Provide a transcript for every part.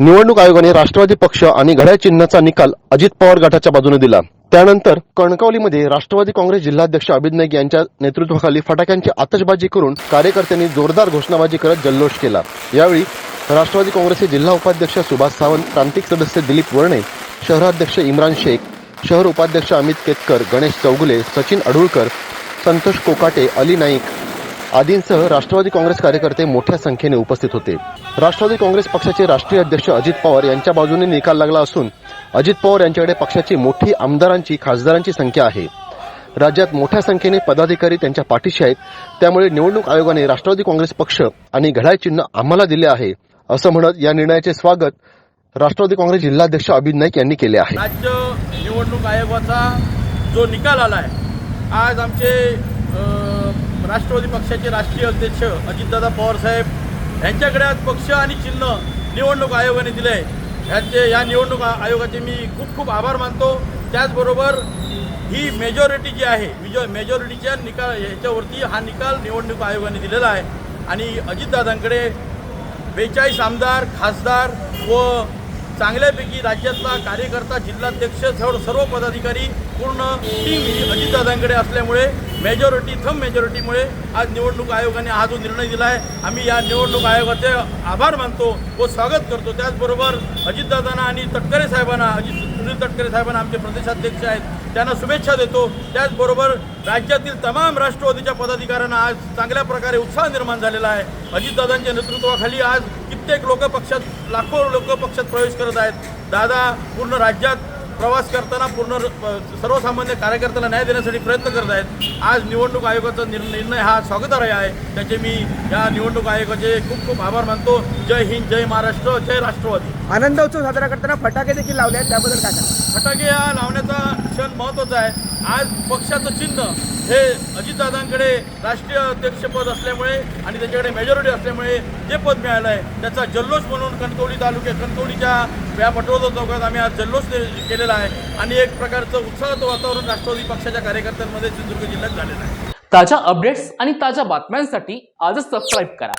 निवडणूक आयोगाने राष्ट्रवादी पक्ष आणि घड्याळ चिन्हाचा निकाल अजित पवार गटाच्या बाजूने दिला. त्यानंतर कणकवलीमध्ये राष्ट्रवादी काँग्रेस जिल्हाध्यक्ष अभित नाईक यांच्या नेतृत्वाखाली फटाक्यांची आतषबाजी करून कार्यकर्त्यांनी जोरदार घोषणाबाजी करत जल्लोष केला. यावेळी राष्ट्रवादी काँग्रेसचे जिल्हा उपाध्यक्ष सुभाष सावंत प्रांतिक सदस्य दिलीप वर्णे शहराध्यक्ष इम्रान शेख शहर उपाध्यक्ष अमित केतकर गणेश चौगुले सचिन अडुळकर संतोष कोकाटे अली नाईक आदींसह राष्ट्रवादी काँग्रेस कार्यकर्ते मोठ्या संख्येने उपस्थित होते. राष्ट्रवादी काँग्रेस पक्षाचे राष्ट्रीय अध्यक्ष अजित पवार यांच्या बाजूने निकाल लागला असून अजित पवार यांच्याकडे पक्षाची मोठी आमदारांची खासदारांची संख्या आहे. राज्यात मोठ्या संख्येने पदाधिकारी त्यांच्या पाठीशी आहेत. त्यामुळे निवडणूक आयोगाने राष्ट्रवादी काँग्रेस पक्ष आणि घड्याळ चिन्ह आम्हाला दिले आहे असं म्हणत या निर्णयाचे स्वागत राष्ट्रवादी काँग्रेस जिल्हाध्यक्ष अभित नाईक यांनी केले आहे. राज्य निवडणूक आयोगाचा जो निकाल आला आहे आज आमचे राष्ट्रवादी पक्षाचे राष्ट्रीय अध्यक्ष अजितदादा पवारसाहेब यांच्याकडे आज पक्ष आणि चिन्ह निवडणूक आयोगाने दिले आहे ह्यांचे या निवडणूक आयोगाचे मी खूप खूप आभार मानतो. त्याचबरोबर ही मेजॉरिटी जी आहे विजय मेजॉरिटीच्या निकाल ह्याच्यावरती हा निकाल निवडणूक आयोगाने दिलेला आहे. आणि अजितदादांकडे बेचाळीस आमदार खासदार व चांगल्यापैकी राज्यातला कार्यकर्ता जिल्हाध्यक्ष सर्व सर्व पदाधिकारी पूर्ण टीम ही अजितदादांकडे असल्यामुळे मेजॉरिटी थम मेजॉरिटीमुळे आज निवडणूक आयोगाने हा जो निर्णय दिला आहे आम्ही या निवडणूक आयोगाचे आभार मानतो व स्वागत करतो. त्याचबरोबर अजितदादांना आणि तटकरे साहेबांना अजित सुनील तटकरे साहेबांना आमचे प्रदेशाध्यक्ष आहेत त्यांना शुभेच्छा देतो. त्याचबरोबर राज्यातील तमाम राष्ट्रवादीच्या पदाधिकाऱ्यांना आज चांगल्या प्रकारे उत्साह निर्माण झालेला आहे. अजितदादांच्या नेतृत्वाखाली आज कित्येक लोक पक्षात लाखो लोक पक्षात प्रवेश करत आहेत. दादा पूर्ण राज्यात प्रवास करताना पूर्ण सर्वसामान्य कार्यकर्त्याला न्याय देण्यासाठी प्रयत्न करत आहेत. आज निवडणूक आयोगाचा निर्णय हा स्वागतार्ह आहे. त्याचे मी या निवडणूक आयोगाचे खूप खूप आभार मानतो. जय हिंद जय महाराष्ट्र जय राष्ट्रवादी. आनंद उत्सव साजरा करताना फटाके देखील लावले आहेत. त्याबद्दल काय फटाके हा लावण्याचा क्षण महत्त्वाचा आहे. आज पक्षाचं चिन्ह हे अजितदादांकडे राष्ट्रीय अध्यक्षपद असल्यामुळे आणि त्याच्याकडे मेजॉरिटी असल्यामुळे जे पद मिळालं आहे त्याचा जल्लोष म्हणून कणकवली तालुक्यात कणकवलीच्या या पटवर्धन चौकात आम्ही आज जल्लोष केलेला आहे. आणि एक प्रकारचं उत्साहाचं वातावरण राष्ट्रवादी पक्षाच्या कार्यकर्त्यांमध्ये सिंधुदुर्ग जिल्ह्यात झालेलं आहे. ताज्या अपडेट्स आणि ताज्या बातम्यांसाठी आजच सबस्क्राईब करा.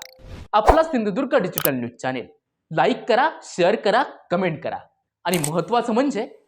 आपला Sindhudurg digital news channel like करा शेअर करा कमेंट करा. आणि महत्त्वाचं म्हणजे